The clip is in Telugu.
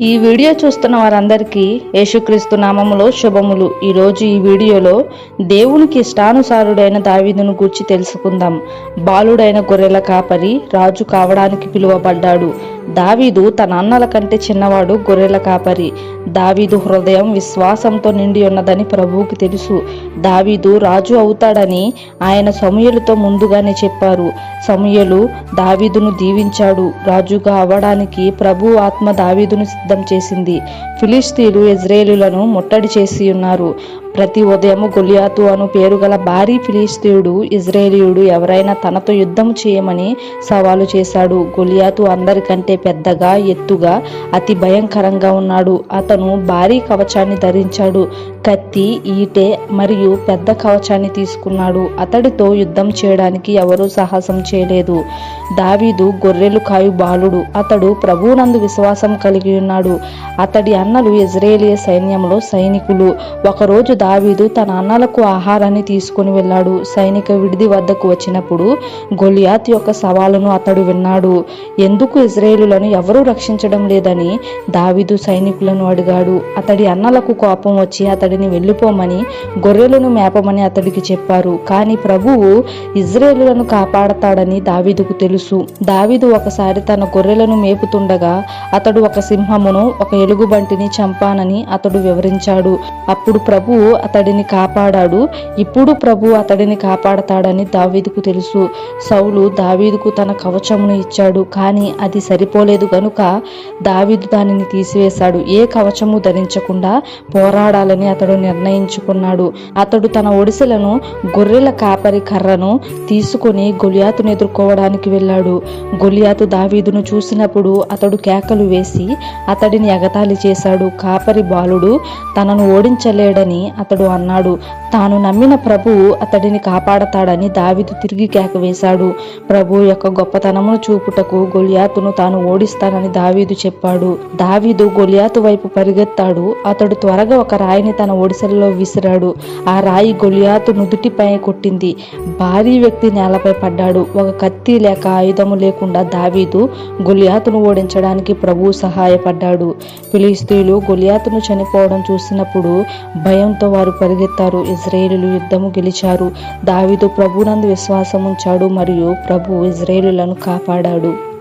ఈ వీడియో చూస్తున్న వారందరికీ యేసుక్రీస్తు నామములో శుభములు. ఈరోజు ఈ వీడియోలో దేవునికి ఇష్టానుసారుడైన దావీదును గూర్చి తెలుసుకుందాం. బాలుడైన గొర్రెల కాపరి రాజు కావడానికి పిలువబడ్డాడు. దావీదు తన అన్నల కంటే చిన్నవాడు గొర్రెల కాపరి. దావీదు హృదయం విశ్వాసంతో నిండి ఉన్నదని ప్రభువుకి తెలుసు. దావీదు రాజు అవుతాడని ఆయన సమూయేలుతో ముందుగానే చెప్పారు. సమూయేలు దావీదును దీవించాడు. రాజుగా అవ్వడానికి ప్రభు ఆత్మ దావీదును సిద్ధం చేసింది. ఫిలిస్తీన్లు ఇజ్రాయేలులను ముట్టడి చేసి ఉన్నారు. ప్రతి ఉదయము గొలియాతు అను పేరు గల భారీ ఫిలిస్తీయుడు ఇజ్రాయేలీయుడు ఎవరైనా తనతో యుద్ధం చేయమని సవాలు చేశాడు. గొలియాతు అందరికంటే పెద్దగా ఎత్తుగా అతి భయంకరంగా ఉన్నాడు. అతను భారీ కవచాన్ని ధరించాడు. కత్తి ఈటె మరియు పెద్ద కవచాన్ని తీసుకున్నాడు. అతడితో యుద్ధం చేయడానికి ఎవరూ సాహసం చేయలేదు. దావీదు గొర్రెలు కాయు బాలుడు. అతడు ప్రభువునందు విశ్వాసం కలిగి ఉన్నాడు. అతడి అన్నలు ఇజ్రాయేలియ సైన్యంలో సైనికులు. ఒకరోజు దావీదు తన అన్నలకు ఆహారాన్ని తీసుకుని వెళ్ళాడు. సైనిక విడిది వద్దకు వచ్చినప్పుడు గొలియాత్ యొక్క సవాలును అతడు విన్నాడు. ఎందుకు ఇజ్రాయేలులను ఎవరూ రక్షించడం లేదని దావీదు సైనికులను అడిగాడు. అతడి అన్నలకు కోపం వచ్చి అతడిని వెళ్ళిపోమని గొర్రెలను మేపమని అతడికి చెప్పారు. కానీ ప్రభువు ఇజ్రాయేలులను కాపాడతాడని దావీదుకు తెలుసు. దావీదు ఒకసారి తన గొర్రెలను మేపుతుండగా అతడు ఒక సింహమును ఒక ఎలుగుబంటిని చంపానని అతడు వివరించాడు. అప్పుడు ప్రభువు అతడిని కాపాడాడు. ఇప్పుడు ప్రభు అతడిని కాపాడతాడని దావీదుకు తెలుసు. సౌలు దావీదుకు తన కవచమును ఇచ్చాడు. కానీ అది ఓడిపోలేదు గనుక దావీదు దానిని తీసివేశాడు. ఏ కవచము ధరించకుండా పోరాడాలని అతడు నిర్ణయించుకున్నాడు. అతడు తన ఒడిసెలను గొర్రెల కాపరి కర్రను తీసుకుని గొలియాతును ఎదుర్కోవడానికి వెళ్ళాడు. గొలియాతు దావీదును చూసినప్పుడు అతడు కేకలు వేసి అతడిని ఎగతాళి చేశాడు. కాపరి బాలుడు తనను ఓడించలేడని అతడు అన్నాడు. తాను నమ్మిన ప్రభువు అతడిని కాపాడతాడని దావీదు తిరిగి కేక వేశాడు. ప్రభు యొక్క గొప్పతనమును చూపుటకు గొలియాతును తాను ఓడిస్తానని దావీదు చెప్పాడు. దావీదు గొలియాతు వైపు పరిగెత్తాడు. అతడు త్వరగా ఒక రాయిని తన ఒడిసెలలో విసిరాడు. ఆ రాయి గొలియాతు నుదుటిపై కొట్టింది. భారీ వ్యక్తి నేలపై పడ్డాడు. ఒక కత్తి లేక ఆయుధము లేకుండా దావీదు గొలియాతును ఓడించడానికి ప్రభువు సహాయపడ్డాడు. ఫిలిస్తీన్లు గొలియాతును చనిపోవడం చూసినప్పుడు భయంతో వారు పరిగెత్తారు. ఇజ్రాయేలులు యుద్ధము గెలిచారు. దావీదు ప్రభునందు విశ్వాసం ఉంచాడు మరియు ప్రభు ఇజ్రాయేలులను కాపాడాడు.